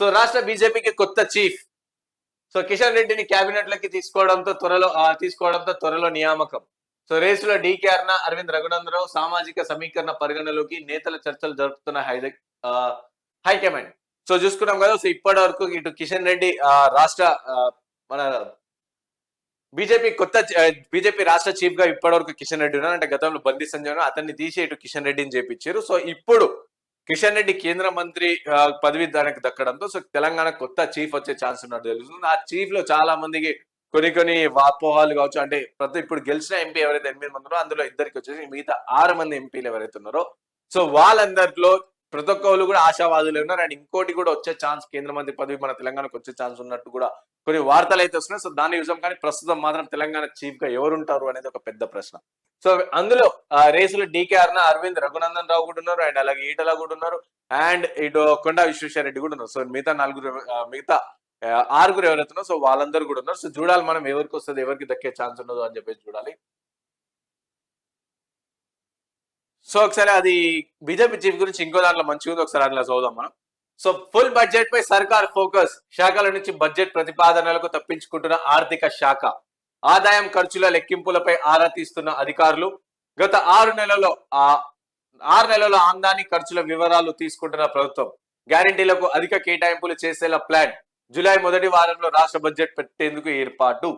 So రాష్ట్ర బీజేపీకి కొత్త చీఫ్. సో కిషన్ రెడ్డిని కేబినెట్లోకి తీసుకోవడంతో త్వరలో తీసుకోవడంతో త్వరలో నియామకం. సో రేసులో డీకే అర్ణ అరవింద్ రఘునందరావు సామాజిక సమీకరణ పరిగణలోకి నేతల చర్చలు జరుపుతున్న హైదై హైకమాండ్. సో చూసుకున్నాం కదా సో ఇప్పటి వరకు ఇటు కిషన్ రెడ్డి ఆ, రాష్ట్ర మన బీజేపీ కొత్త బీజేపీ రాష్ట్ర చీఫ్గా ఇప్పటివరకు కిషన్ రెడ్డి ఉన్నారు అంటే గతంలో బందీ సంజయ్ అతన్ని తీసి ఇటు కిషన్ రెడ్డిని చేపించారు. సో ఇప్పుడు కిషన్ రెడ్డి కేంద్ర మంత్రి పదవి దానికి దక్కడంతో సో తెలంగాణ కొత్త చీఫ్ వచ్చే ఛాన్స్ ఉన్నట్టు తెలుస్తుంది. ఆ చీఫ్లో చాలా మందికి కొన్ని కొన్ని వాపోహాలు కావచ్చు అంటే ప్రతి ఇప్పుడు గెలిచిన ఎంపీ ఎవరైతే ఎనిమిది మంది ఉన్నారో అందులో ఇద్దరికి వచ్చేసి మిగతా ఆరు మంది ఎంపీలు ఎవరైతే ఉన్నారో సో వాళ్ళందరిలో ప్రతి ఒక్కరు కూడా ఆశావాదులు ఉన్నారు. అండ్ ఇంకోటి కూడా వచ్చే ఛాన్స్ కేంద్ర మంత్రి పదవి మన తెలంగాణకు వచ్చే ఛాన్స్ ఉన్నట్టు కూడా కొన్ని వార్తలు అయితే వస్తున్నాయి. సో దాని యూజం కానీ ప్రస్తుతం మాత్రం తెలంగాణ చీఫ్గా ఎవరుంటారు అనేది ఒక పెద్ద ప్రశ్న. సో అందులో ఆ రేసులో డీకే అర్ణ అరవింద్ రఘునందన్ రావు కూడా ఉన్నారు. అండ్ అలాగే ఈటల కూడా ఉన్నారు. అండ్ ఇటు కొండా విశ్వేశ్వర రెడ్డి కూడా ఉన్నారు. సో మిగతా నలుగురు మిగతా ఆరుగురు ఎవరైతే ఉన్నారో సో వాళ్ళందరూ కూడా ఉన్నారు. సో చూడాలి మనం ఎవరికి వస్తుంది ఎవరికి దక్కే ఛాన్స్ ఉండదు అని చెప్పేసి చూడాలి. సో ఒకసారి అది బీజేపీ చీఫ్ గురించి ఇంకో దాంట్లో మంచిగా ఉంది. ఒకసారి అట్లా చూద్దాం మనం. సో ఫుల్ బడ్జెట్ పై సర్కార్ ఫోకస్. శాఖల నుంచి బడ్జెట్ ప్రతిపాదనలకు తప్పించుకుంటున్న ఆర్థిక శాఖ. ఆదాయం ఖర్చుల లెక్కింపులపై ఆరా తీస్తున్న అధికారులు గత ఆరు నెలల్లో ఆ ఆరు నెలల ఆందాని ఖర్చుల వివరాలు తీసుకుంటున్న ప్రభుత్వం. గ్యారంటీలకు అధిక కేటాయింపులు చేసేలా ప్లాన్. జూలై మొదటి వారంలో రాష్ట్ర బడ్జెట్ పెట్టేందుకు ఏర్పాటు.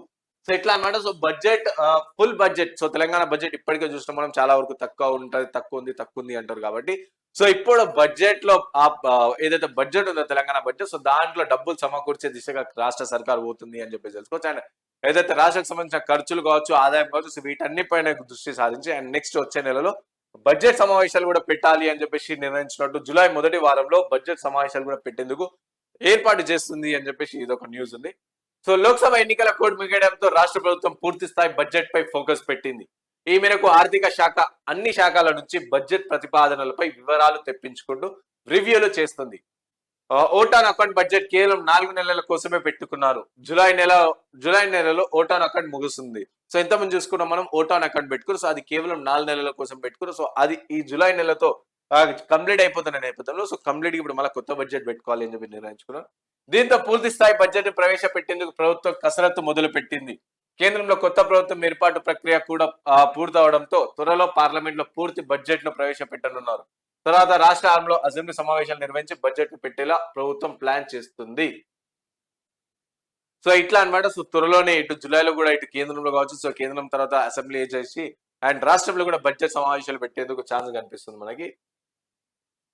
సో ఇట్లా అనమాట so budget full budget. So Telangana budget ఇప్పటికే చూసినా మనం చాలా వరకు తక్కువ ఉంటది తక్కువ ఉంది తక్కువ ఉంది అంటారు కాబట్టి. సో ఇప్పుడు బడ్జెట్లో ఆ, ఏదైతే బడ్జెట్ ఉందో తెలంగాణ బడ్జెట్ సో దాంట్లో డబ్బులు సమకూర్చే దిశగా రాష్ట్ర సర్కార్ పోతుంది అని చెప్పేసి తెలుసుకోవచ్చు. అండ్ ఏదైతే రాష్ట్రకు సంబంధించిన ఖర్చులు కావచ్చు ఆదాయం కావచ్చు సో వీటన్నిపైన దృష్టి సాధించి అండ్ నెక్స్ట్ వచ్చే నెలలో బడ్జెట్ సమావేశాలు కూడా పెట్టాలి అని చెప్పేసి నిర్ణయించినట్టు జూలై మొదటి వారంలో బడ్జెట్ సమావేశాలు కూడా పెట్టేందుకు ఏర్పాటు చేస్తుంది అని చెప్పేసి ఇది ఒక న్యూస్ ఉంది. సో లోక్సభ ఎన్నికల కోడ్ మిగడంతో రాష్ట్ర ప్రభుత్వం పూర్తి స్థాయి బడ్జెట్ పై ఫోకస్ పెట్టింది. ఈ మేరకు ఆర్థిక శాఖ అన్ని శాఖల నుంచి బడ్జెట్ ప్రతిపాదనలపై వివరాలు తెప్పించుకుంటూ రివ్యూలు చేస్తుంది. ఓటాన్ అకౌంట్ బడ్జెట్ కేవలం నాలుగు నెలల కోసమే పెట్టుకున్నారు. జూలై నెల జూలై నెలలో ఓటాన్ అకౌంట్ ముగుస్తుంది. సో ఎంతమంది చూసుకున్నాం మనం ఓటాన్ అకౌంట్ పెట్టుకున్నారు సో అది కేవలం నాలుగు నెలల కోసం పెట్టుకున్నారు సో అది ఈ జూలై నెలతో కంప్లీట్ అయిపోతున్న నేపథ్యంలో సో కంప్లీట్ ఇప్పుడు మళ్ళీ కొత్త బడ్జెట్ పెట్టుకోవాలి అని చెప్పి నిర్ణయించుకున్నారు. దీంతో పూర్తి స్థాయి బడ్జెట్ ప్రవేశపెట్టేందుకు ప్రభుత్వం కసరత్తు మొదలు పెట్టింది కేంద్రంలో కొత్త ప్రభుత్వం ఏర్పాటు ప్రక్రియ కూడా పూర్తవడంతో త్వరలో పార్లమెంట్లో పూర్తి బడ్జెట్ను ప్రవేశపెట్టనున్నారు. తర్వాత రాష్ట్రంలో అసెంబ్లీ సమావేశాలు నిర్వహించి బడ్జెట్ను పెట్టేలా ప్రభుత్వం ప్లాన్ చేస్తుంది. సో ఇట్లా అన్నమాట. సో త్వరలోనే ఇటు జూలైలో కూడా ఇటు కేంద్రంలో కావచ్చు సో కేంద్రం తర్వాత అసెంబ్లీ చేసి అండ్ రాష్ట్రంలో కూడా బడ్జెట్ సమావేశాలు పెట్టేందుకు ఛాన్స్ కనిపిస్తుంది మనకి.